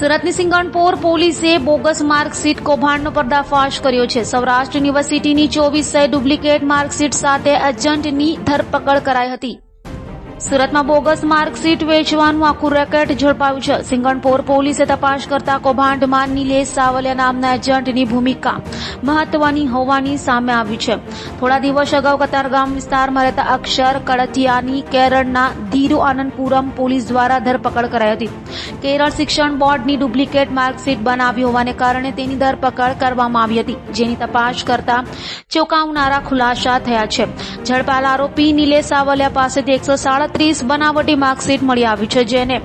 સુરતની સિંગણપોર પોલીસે bogus marksheet કૌભાંડનો પર્દાફાશ કર્યો છે. સૌરાષ્ટ્ર યુનિવર્સિટીની ચોવીસ ડુપ્લિકેટ માર્કશીટ સાથે એજન્ટની ધરપકડ કરાઈ હતી. સુરતમાં બોગસ માર્કશીટ વેચવાનું આખું રેકેટ ઝડપાયું છે. સિંગણપોર પોલીસે તપાસ કરતા કૌભાંડમાં નિલેશ સાવલિયા નામના એજન્ટની ભૂમિકા મહત્વની હોવાની સામે આવ્યું છે. થોડા દિવસ અગાઉ કતારગામ વિસ્તારમાં રહેતા અક્ષર કડથિયાની કેરળના ધીરુ આનંદપુરમ પોલીસ દ્વારા ધરપકડ કરાઈ હતી. કેરળ શિક્ષણ બોર્ડની ડુપ્લિકેટ માર્કશીટ બનાવી હોવાને કારણે તેની ધરપકડ કરવામાં આવી હતી. જેની તપાસ કરતા ચોંકાવનારા ખુલાસા થયા છે. ઝડપાયેલા આરોપી નિલેશ સાવલિયા પાસેથી એકસો સાડત્રીસ બનાવટી માર્કશીટ મળી આવી છે જેને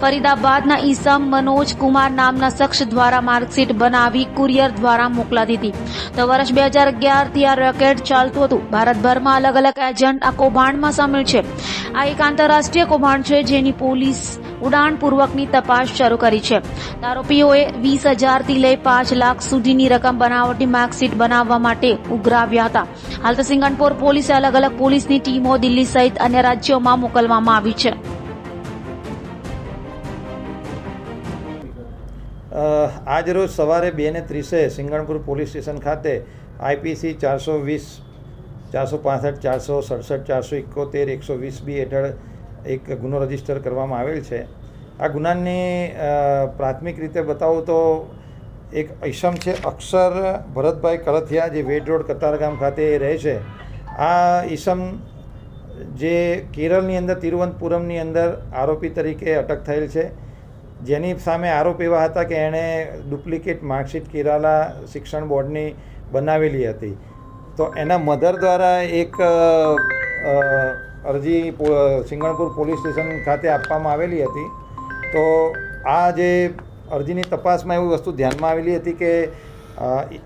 ફરીદાબાદના ઈસમ મનોજ કુમાર નામના શખ્સ દ્વારા માર્કશીટ બનાવી કુરિયર દ્વારા મોકલાતી હતી તો વર્ષ બે હજાર અગિયારથી આ રેકેટ ચાલતું હતું. ભારતભરમાં અલગ અલગ એજન્ટ આ કૌભાંડમાં સામેલ છે. આ એક આંતરરાષ્ટ્રીય કૌભાંડ છે જેની પોલીસ ઉડાણપૂર્વકની તપાસ શરૂ કરી છે. આરોપીઓએ વીસ હજારથી લઈ પાંચ લાખ સુધીની રકમ બનાવટી માર્કશીટ બનાવવા માટે ઉઘરાવ્યા હતા. હાલ તો સિંગણપોર પોલીસે અલગ અલગ પોલીસની ટીમો દિલ્હી સહિત અન્ય રાજ્યોમાં મોકલવામાં આવી છે. આજરોજ સવારે બે ને ત્રીસે સિંગણપુર પોલીસ સ્ટેશન ખાતે આઈપીસી ચારસો વીસ, ચારસો પાસઠ, ચારસો સડસઠ, ચારસો એકોતેર, એકસો વીસ બી હેઠળ એક ગુનો રજિસ્ટર કરવામાં આવેલ છે. આ ગુનાની પ્રાથમિક રીતે બતાવું તો એક ઈસમ છે અક્ષર ભરતભાઈ કળથિયા, જે વેડ રોડ કતારગામ ખાતે રહે છે. આ ઈસમ જે કેરળની અંદર, તિરુવનંતપુરમની અંદર આરોપી તરીકે અટક થયેલ છે. જેની સામે આરોપ એવા હતા કે એણે ડુપ્લિકેટ માર્કશીટ કેરાલા શિક્ષણ બોર્ડની બનાવેલી હતી. તો એના મધર દ્વારા એક અરજી સિંગણપુર પોલીસ સ્ટેશન ખાતે આપવામાં આવેલી હતી. તો આ જે અરજીની તપાસમાં એવી વસ્તુ ધ્યાનમાં આવેલી હતી કે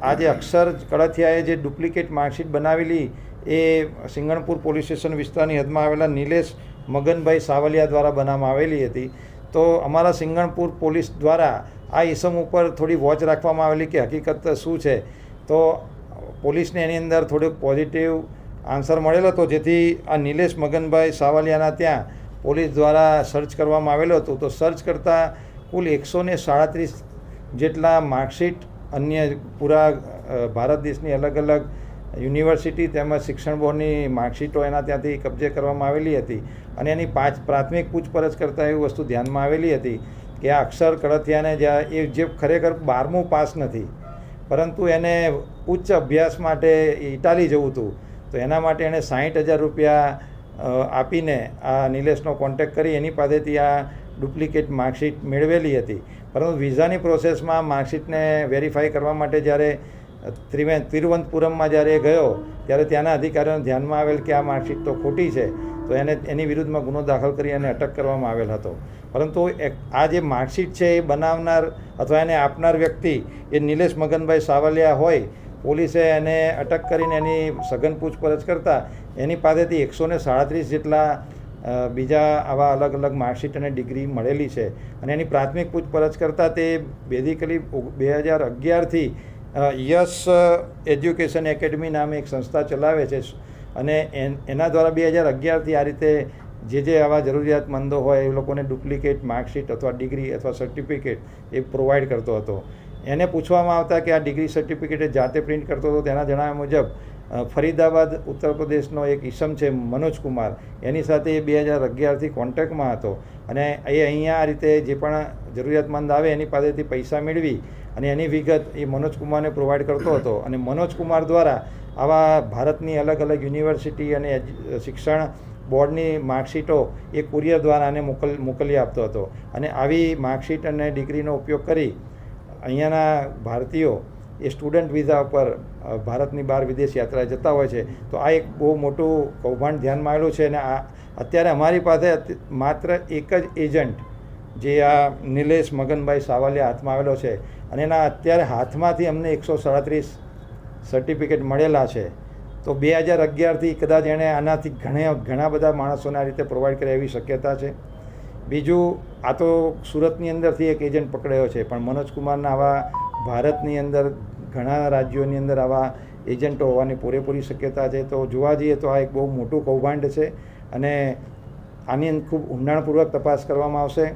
આ જે અક્ષર કળથિયાએ જે ડુપ્લિકેટ માર્કશીટ બનાવેલી એ સિંગણપુર પોલીસ સ્ટેશન વિસ્તારની હદમાં આવેલા નિલેશ મગનભાઈ સાવલિયા દ્વારા બનાવવામાં આવેલી હતી. તો અમારા સિંગણપુર પોલીસ દ્વારા આ ઇસમ ઉપર થોડી વોચ રાખવામાં આવેલી કે હકીકત શું છે? તો પોલીસને એની અંદર થોડુંક પોઝિટિવ આન્સર મળેલો હતો. જેથી આ નિલેશ મગનભાઈ સાવલિયાના ત્યાં પોલીસ દ્વારા સર્ચ કરવામાં આવેલો હતો. તો સર્ચ કરતાં કુલ એકસો ને સાડત્રીસ જેટલા માર્કશીટ અન્ય પૂરા ભારત દેશની અલગ અલગ યુનિવર્સિટી તેમજ શિક્ષણ બોર્ડની માર્કશીટો એના ત્યાંથી કબજે કરવામાં આવેલી હતી. અને એની પાંચ પ્રાથમિક પૂછપરછ કરતાં એવી વસ્તુ ધ્યાનમાં આવેલી હતી કે આ અક્ષર કડથિયાને જ્યાં એ જે ખરેખર બારમું પાસ નથી, પરંતુ એને ઉચ્ચ અભ્યાસ માટે ઇટાલી જવું હતું. તો એના માટે એણે સાહીઠ હજાર રૂપિયા આપીને આ નિલેશનો કોન્ટેક્ટ કરી. એની પાસેથી આ ડુપ્લિકેટ માર્કશીટ મેળવેલી હતી. પરંતુ વિઝાની પ્રોસેસમાં માર્કશીટને વેરીફાઈ કરવા માટે જ્યારે ત્રિવે, તિરુવનંતપુરમમાં જ્યારે એ ગયો, ત્યારે ત્યાંના અધિકારીઓને ધ્યાનમાં આવેલ કે આ માર્કશીટ તો ખોટી છે, તો એને એની વિરુદ્ધમાં ગુનો દાખલ કરી અને અટક કરવામાં આવેલ હતો. પરંતુ આ જે માર્કશીટ છે એ બનાવનાર અથવા એને આપનાર વ્યક્તિ એ નિલેશ મગનભાઈ સાવલિયા હોય પોલીસે એને અટક કરીને એની સઘન પૂછપરછ કરતાં એની પાસેથી એકસો ને સાડત્રીસ જેટલા બીજા આવા અલગ અલગ માર્કશીટ અને ડિગ્રી મળેલી છે. અને એની પ્રાથમિક પૂછપરછ કરતાં તે બેઝિકલી બે હજાર અગિયારથી યસ એજ્યુકેશન એકેડમી નામે એક સંસ્થા ચલાવે છે. અને એન- દ્વારા બે હજાર અગિયારથી આ રીતે જે જે આવા જરૂરિયાતમંદો હોય એ લોકોને ડુપ્લિકેટ માર્કશીટ અથવા ડિગ્રી અથવા સર્ટિફિકેટ એ પ્રોવાઈડ કરતો હતો. એને પૂછવામાં આવતા કે આ ડિગ્રી સર્ટિફિકેટ જાતે પ્રિન્ટ કરતો હતો, તેના જણાવ્યા મુજબ ફરીદાબાદ, ઉત્તર પ્રદેશનો એક ઈસમ છે મનોજ કુમાર. એની સાથે એ બે હજાર અગિયારથી કોન્ટેક્ટમાં હતો અને એ અહીંયા આ રીતે જે પણ જરૂરિયાતમંદ આવે એની પાસેથી પૈસા મેળવી અને એની વિગત એ મનોજ કુમારને પ્રોવાઈડ કરતો હતો. અને મનોજ કુમાર દ્વારા આવા ભારતની અલગ અલગ યુનિવર્સિટી અને શિક્ષણ બોર્ડની માર્કશીટો એ કુરિયર દ્વારા આને મોકલ, મોકલી આપતો હતો. અને આવી માર્કશીટ અને ડિગ્રીનો ઉપયોગ કરી અહીંયાના ભારતીયો એ સ્ટુડન્ટ વિઝા ઉપર ભારતની બહાર વિદેશ યાત્રા જતા હોય છે. તો આ એક બહુ મોટું કૌભાંડ ધ્યાનમાં આવેલું છે અને આ, અત્યારે અમારી પાસે માત્ર એક જ એજન્ટ જે આ નિલેશ મગનભાઈ સાવલિયા હાથમાં આવેલો છે અને એના અત્યારે હાથમાંથી અમને એકસો સાડત્રીસ સર્ટિફિકેટ મળેલા છે. તો બે હજાર અગિયારથી કદાચ એણે આનાથી ઘણા ઘણા બધા માણસોને આ રીતે પ્રોવાઈડ કરે એવી શક્યતા છે. બીજું, આ તો સુરતની અંદરથી એક એજન્ટ પકડાયો છે, પણ મનોજ કુમારના આવા ભારતની અંદર, ઘણા રાજ્યોની અંદર આવા એજન્ટો હોવાની પૂરેપૂરી શક્યતા છે. તો જોવા જઈએ તો આ એક બહુ મોટું કૌભાંડ છે અને આની ખૂબ ઊંડાણપૂર્વક તપાસ કરવામાં આવશે.